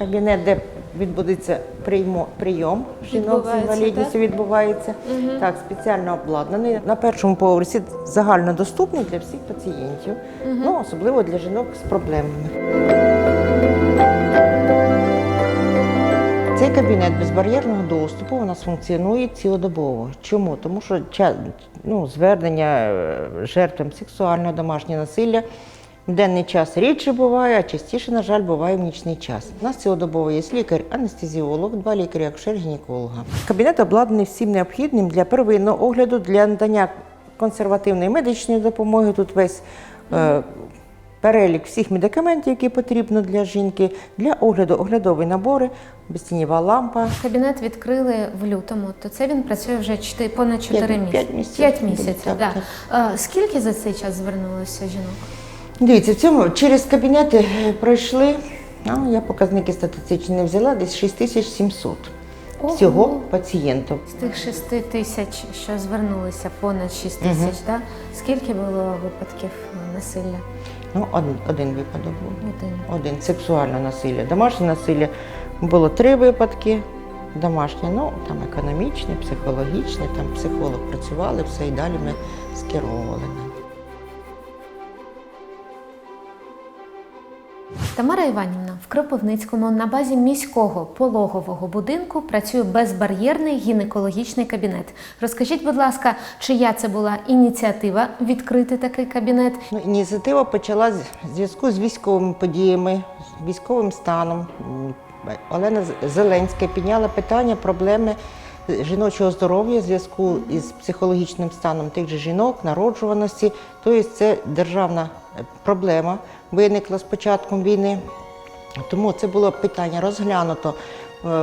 Кабінет, де відбудеться приймо, прийом жінок з інвалідністю, відбувається. Так, спеціально обладнаний. На першому поверсі загальнодоступний для всіх пацієнтів, ну, особливо для жінок з проблемами. Цей кабінет безбар'єрного доступу у нас функціонує цілодобово. Чому? Тому що ну, звернення е, жертвам сексуального домашнього насилля в денний час рідше буває, а частіше, на жаль, буває в нічний час. У нас цілодобово є лікар-анестезіолог, два лікарі, акушер гінеколога. Кабінет обладнаний всім необхідним для первинного огляду, для надання консервативної медичної допомоги. Тут весь е, перелік всіх медикаментів, які потрібно для жінки, для огляду оглядові набори, безтінєва лампа. Кабінет відкрили в лютому, то це він працює вже чти- понад 4 П'ять- місяці. п'ять місяців. П'ять місяців, Так, да. так. Е, Скільки за цей час звернулося жінок? Дивіться, в цьому через кабінети е, пройшли. Ну, я показники статистичні не взяла, десь 6700 Ого. всього пацієнтів. З тих 6 тисяч, що звернулися, понад 6 тисяч, да? скільки було випадків е, насилля? Ну, один, один випадок був. Один. Один сексуальне насилля. Домашнє насилля було три випадки. Домашнє, ну там економічне, психологічне, там психолог працювали, все і далі ми скеровували. Тамара Іванівна, в Кропивницькому на базі міського пологового будинку працює безбар'єрний гінекологічний кабінет. Розкажіть, будь ласка, чия це була ініціатива відкрити такий кабінет? Ну, ініціатива почала в зв'язку з військовими подіями, з військовим станом. Олена Зеленська підняла питання проблеми жіночого здоров'я в зв'язку із психологічним станом тих же жінок, народжуваності. Тобто це державна е, проблема виникла з початком війни. Тому це було питання розглянуто е,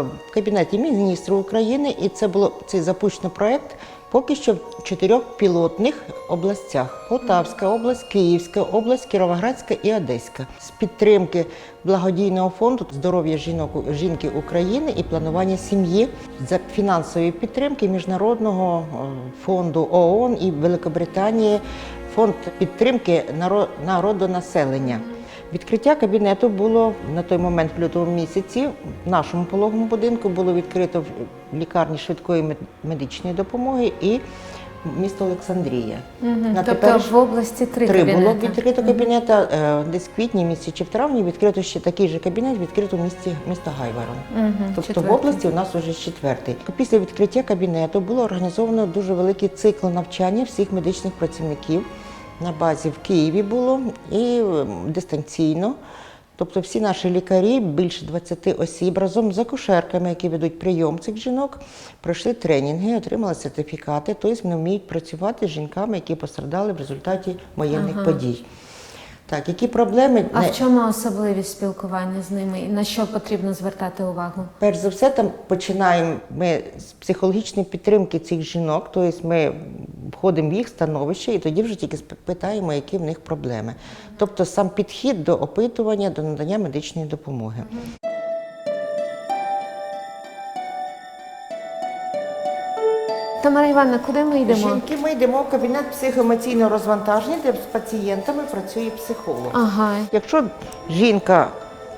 в кабінеті міністрів України, і це було цей запущено проект поки що в чотирьох пілотних областях: Полтавська область, Київська область, Кіровоградська і Одеська з підтримки благодійного фонду здоров'я жінок жінки України і планування сім'ї за фінансової підтримки міжнародного е, фонду ООН і Великобританії. Фонд підтримки наро- народонаселення. Відкриття кабінету було на той момент в лютому місяці. В нашому пологовому будинку було відкрито в лікарні швидкої мед- медичної допомоги і місто Олександрія. На тобто тепер в області три, три кабінети. було відкрито кабінета. е, Десь в квітні місяці чи в травні відкрито ще такий же кабінет відкрито в місті міста Гайворон. Мгм, Тобто в області у нас вже четвертий. Після відкриття кабінету було організовано дуже великий цикл навчання всіх медичних працівників. На базі в Києві було і ем, дистанційно. Тобто всі наші лікарі, більше 20 осіб, разом з акушерками, які ведуть прийом цих жінок, пройшли тренінги, отримали сертифікати, тобто вони вміють працювати з жінками, які пострадали в результаті воєнних Ага. подій. Так, які проблеми А Не- в чому особливість спілкування з ними і на що потрібно звертати увагу? Перш за все, там починаємо ми з психологічної підтримки цих жінок, тобто ми входимо в їх становище і тоді вже тільки питаємо, які в них проблеми. Тобто сам підхід до опитування, до надання медичної допомоги. Тамара Івановна, куди ми йдемо? Жінки, ми йдемо в кабінет психоемоційного розвантаження, де з пацієнтами працює психолог. Ага. Якщо жінка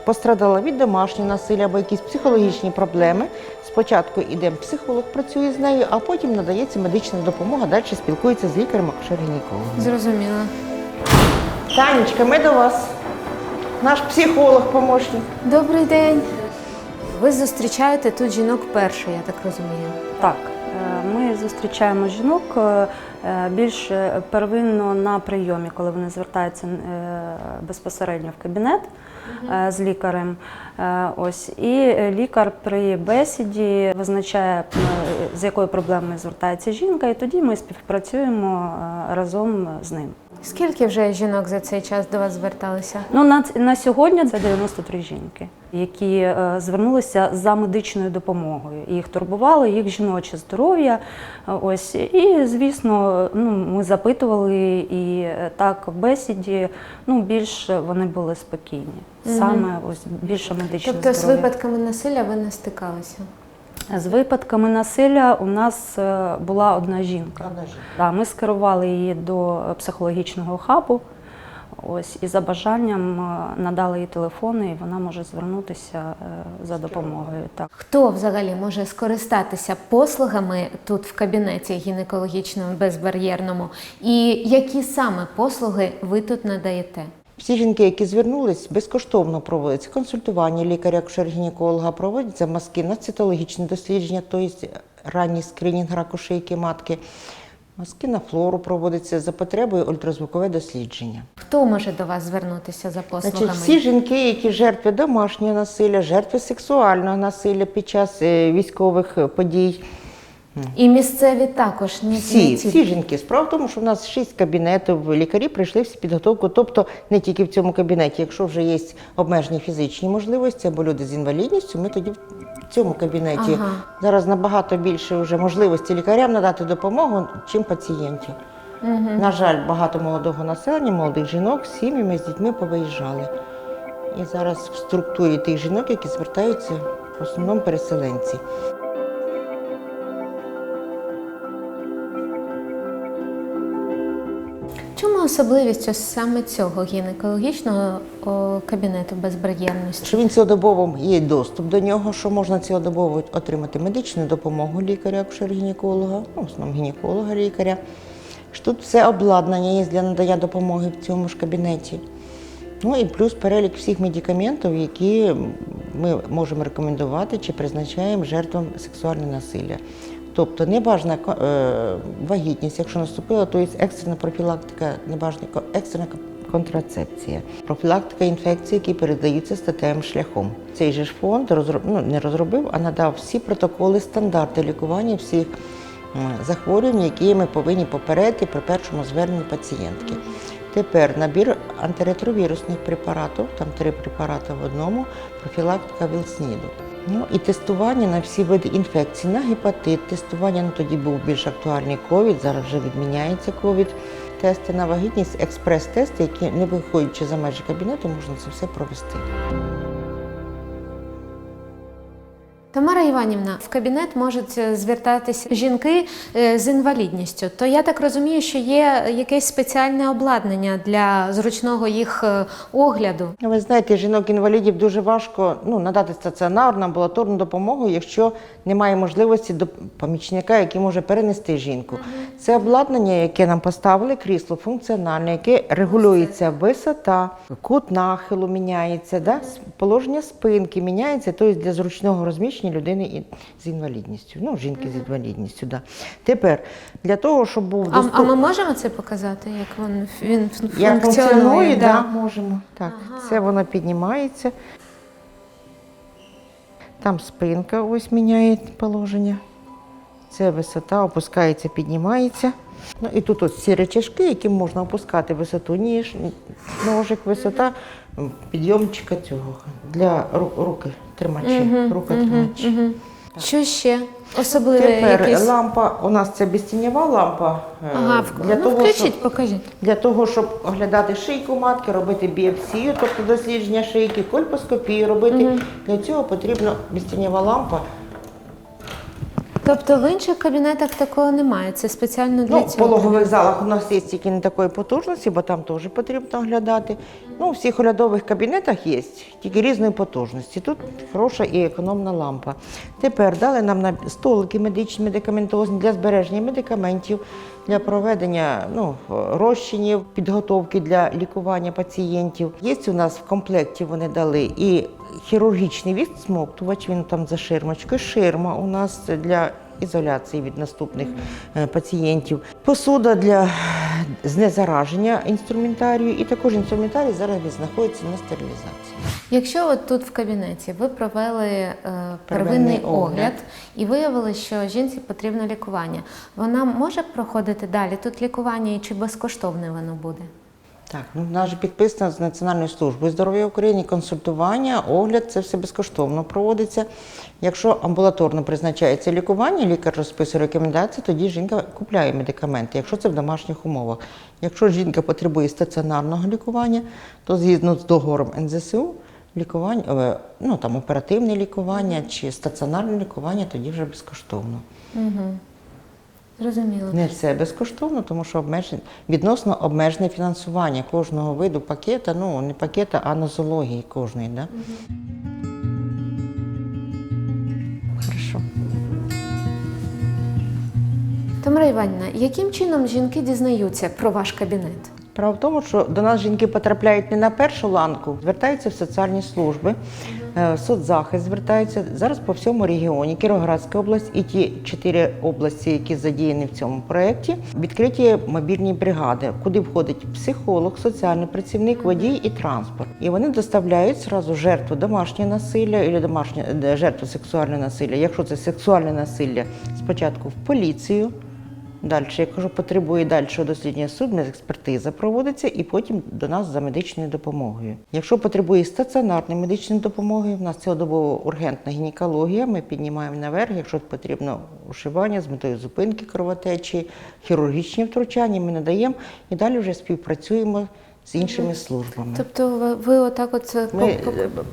пострадала від домашнього насилля або якісь психологічні проблеми, спочатку йде психолог, працює з нею, а потім надається медична допомога, далі спілкується з лікарем акушер-гінекологом. Зрозуміло. Танечка, ми до вас. Наш психолог помощник. Добрий день. Ви зустрічаєте тут жінок вперше, я так розумію. Так, ми зустрічаємо жінок е, більш первинно на прийомі, коли вони звертаються е, безпосередньо в кабінет е, з лікарем. Ось і лікар при бесіді визначає, з якою проблемою звертається жінка, і тоді ми співпрацюємо разом з ним. Скільки вже жінок за цей час до вас зверталися? Ну на, на сьогодні це 93 жінки, які е, звернулися за медичною допомогою. Їх турбувало, їх жіноче здоров'я. Ось і звісно, ну ми запитували, і е, так в бесіді ну більш вони були спокійні. Саме ось більше медичне Тобто з випадками насилля ви не стикалися? З випадками насилля у нас е, була одна жінка. Одна жінка. Да, ми скерували її до психологічного хабу. Ось і за бажанням е, надали їй телефони, і вона може звернутися е, за допомогою. Так. Хто взагалі може скористатися послугами тут в кабінеті гінекологічному безбар'єрному? І які саме послуги ви тут надаєте? Всі жінки, які звернулись, безкоштовно проводиться консультування лікаря гінеколога проводяться мазки на цитологічне дослідження, тобто ранній скринінг раку шийки матки. Мазки на флору проводяться за потребою ультразвукове дослідження. Хто може до вас звернутися за послугами? Значить, всі жінки, які жертви домашнього насилля, жертви сексуального насилля під час е, військових подій. І місцеві також не Всі, не всі жінки. Справа в тому, що в нас шість кабінетів, лікарі прийшли всі підготовку. Тобто не тільки в цьому кабінеті. Якщо вже є обмежені фізичні можливості або люди з інвалідністю, ми тоді в цьому кабінеті Ага. зараз набагато більше вже можливості лікарям надати допомогу, чим пацієнтів. На жаль, багато молодого населення, молодих жінок з сім'ями з дітьми повиїжджали. І зараз в структурі тих жінок, які звертаються, в основному переселенці. Чому особливість ось саме цього гінекологічного кабінету безбар'єрності? Що він цілодобово є доступ до нього, що можна цілодобово отримати медичну допомогу лікаря, акушер-гінеколога, ну, основному гінеколога лікаря. Тут все обладнання є для надання допомоги в цьому ж кабінеті. Ну і плюс перелік всіх медикаментів, які ми можемо рекомендувати чи призначаємо жертвам сексуального насилля. Тобто небажана е, вагітність, якщо наступила, то є екстрена профілактика, небажана екстрена контрацепція, профілактика інфекцій, які передаються статевим шляхом. Цей же ж фонд розроб... ну, не розробив, а надав всі протоколи, стандарти лікування всіх м, захворювань, які ми повинні попередити при першому зверненні пацієнтки. Тепер набір антиретровірусних препаратів, там три препарати в одному, профілактика ВІЛ-СНІДу. Ну і тестування на всі види інфекцій, на гепатит, тестування ну, тоді був більш актуальний ковід, зараз вже відміняється ковід. Тести на вагітність, експрес-тести, які не виходячи за межі кабінету, можна це все провести. Тамара Іванівна, в кабінет можуть е, звертатися жінки е, з інвалідністю. То я так розумію, що є якесь спеціальне обладнання для зручного їх е, огляду. Ви знаєте, жінок-інвалідів дуже важко ну, надати стаціонарну, амбулаторну допомогу, якщо немає можливості до помічника, який може перенести жінку. Це обладнання, яке нам поставили, крісло функціональне, яке регулюється висота, кут нахилу міняється, да? положення спинки міняється, тобто для зручного розміщення людини і- з інвалідністю, ну, жінки з інвалідністю. Да. Тепер для того, щоб був А, а ми можемо це показати, як він, він Як функціонує? функціонує, да. да, можемо. Так, це воно піднімається. Там спинка ось міняє положення. Це висота, опускається, піднімається. Ну і тут ось ці речашки, яким можна опускати висоту ніж, ножик, висота підйомчика цього для руки тримачі. рука тримачі. Мгм. Що ще? Особливе Тепер якісь? лампа, у нас це безтіньова лампа. е, Ага, в... для ну, того, включіть, щоб покажіть. для того, щоб оглядати шийку матки, робити біопсію, тобто дослідження шийки, кольпоскопію робити. Для цього потрібна безтіньова лампа. Тобто в інших кабінетах такого немає. Це спеціально для Ну, в пологових залах у нас є тільки не такої потужності, бо там теж потрібно оглядати. Ну, у всіх оглядових кабінетах є, тільки різної потужності. Тут хороша і економна лампа. Тепер дали нам на столики медичні, медикаментозні для збереження медикаментів, для проведення ну, розчинів, підготовки для лікування пацієнтів. Є у нас в комплекті вони дали і хірургічний відсмоктувач, він там за ширмочкою. Ширма у нас для ізоляції від наступних е, пацієнтів. Посуда для знезараження інструментарію, і також інструментарій зараз знаходиться на стерилізації. Якщо от тут в кабінеті ви провели е, первинний огляд. огляд і виявили, що жінці потрібно лікування, вона може проходити далі тут лікування і чи безкоштовне воно буде? Так, ну в нас же підписано з Національною службою здоров'я України, консультування, огляд це все безкоштовно проводиться. Якщо амбулаторно призначається лікування, лікар розписує рекомендації, тоді жінка купляє медикаменти, якщо це в домашніх умовах. Якщо жінка потребує стаціонарного лікування, то згідно з договором НЗСУ, лікування, е, ну там оперативне лікування чи стаціонарне лікування, тоді вже безкоштовно. Зрозуміло. Не все безкоштовно, тому що обмежень, відносно обмежене фінансування кожного виду пакета, ну не пакета, а нозології кожної. Да? Хорошо. Тамара Іванівна, яким чином жінки дізнаються про ваш кабінет? Справа в тому, що до нас жінки потрапляють не на першу ланку, звертаються в соціальні служби, е, соцзахист звертаються зараз по всьому регіоні, Кіровоградська область і ті чотири області, які задіяні в цьому проєкті, відкриті мобільні бригади, куди входить психолог, соціальний працівник, водій і транспорт. І вони доставляють зразу жертву домашнього насилля або домашнє жертву сексуального насилля. Якщо це сексуальне насилля, спочатку в поліцію. Далі, я кажу, потребує дальшого дослідження судмедекспертиза проводиться і потім до нас за медичною допомогою. Якщо потребує стаціонарної медичної допомоги, в нас цілодобово ургентна гінекологія, ми піднімаємо наверх, якщо потрібно ушивання з метою зупинки кровотечі, хірургічні втручання, ми надаємо і далі вже співпрацюємо з іншими службами. Тобто ви, отак от Ми е,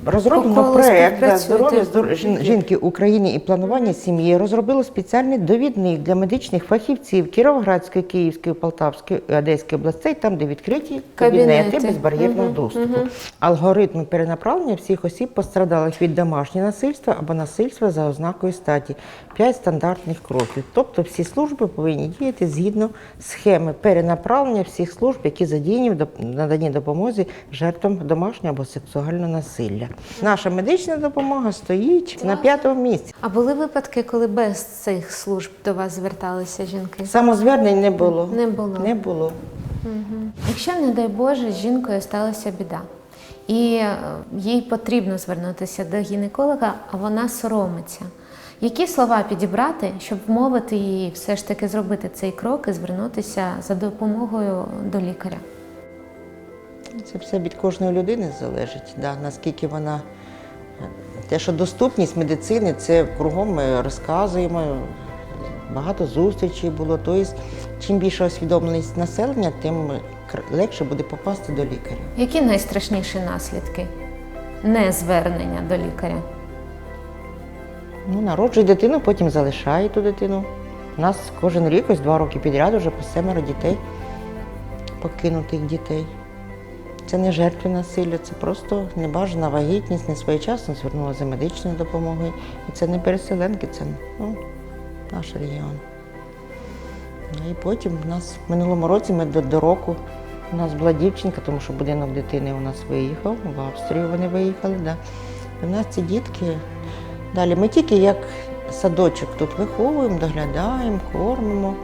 розробимо проект да, здоров'я здор- жінки України і планування сім'ї. Розробили спеціальний довідник для медичних фахівців Кіровоградської, Київської, Полтавської, Одеської областей, там, де відкриті кабінети, Кабінети. безбар'єрного Мгм, доступу. Алгоритм перенаправлення всіх осіб пострадалих від домашнього насильства або насильства за ознакою статі. П'ять стандартних кроків. Тобто всі служби повинні діяти згідно схеми перенаправлення всіх служб, які задіяні в наданні допомозі жертвам домашнього або сексуального насилля. Наша медична допомога стоїть на п'ятому місці. А були випадки, коли без цих служб до вас зверталися жінки? Самозвернень не було. Не було. Не було. Якщо, не дай Боже, з жінкою сталася біда, і е, їй потрібно звернутися до гінеколога, а вона соромиться. Які слова підібрати, щоб вмовити її все ж таки зробити цей крок і звернутися за допомогою до лікаря? Це все від кожної людини залежить, да, наскільки вона. Те, що доступність медицини, це кругом ми розказуємо, багато зустрічей було. Тобто, чим більша освідомленість населення, тим легше буде попасти до лікаря. Які найстрашніші наслідки незвернення до лікаря? Ну, народжує дитину, потім залишає ту дитину. У нас кожен рік, ось два роки підряд, вже по семеро дітей, покинутих дітей. Це не жертви насилля, це просто небажана вагітність, не своєчасно звернулася за медичною допомогою. І це не переселенки, це ну, наш регіон. І потім в нас в минулому році ми до, до року у нас була дівчинка, тому що будинок дитини у нас виїхав, в Австрію вони виїхали. Да. І в нас ці дітки. Далі ми тільки як садочок тут виховуємо, доглядаємо, кормимо.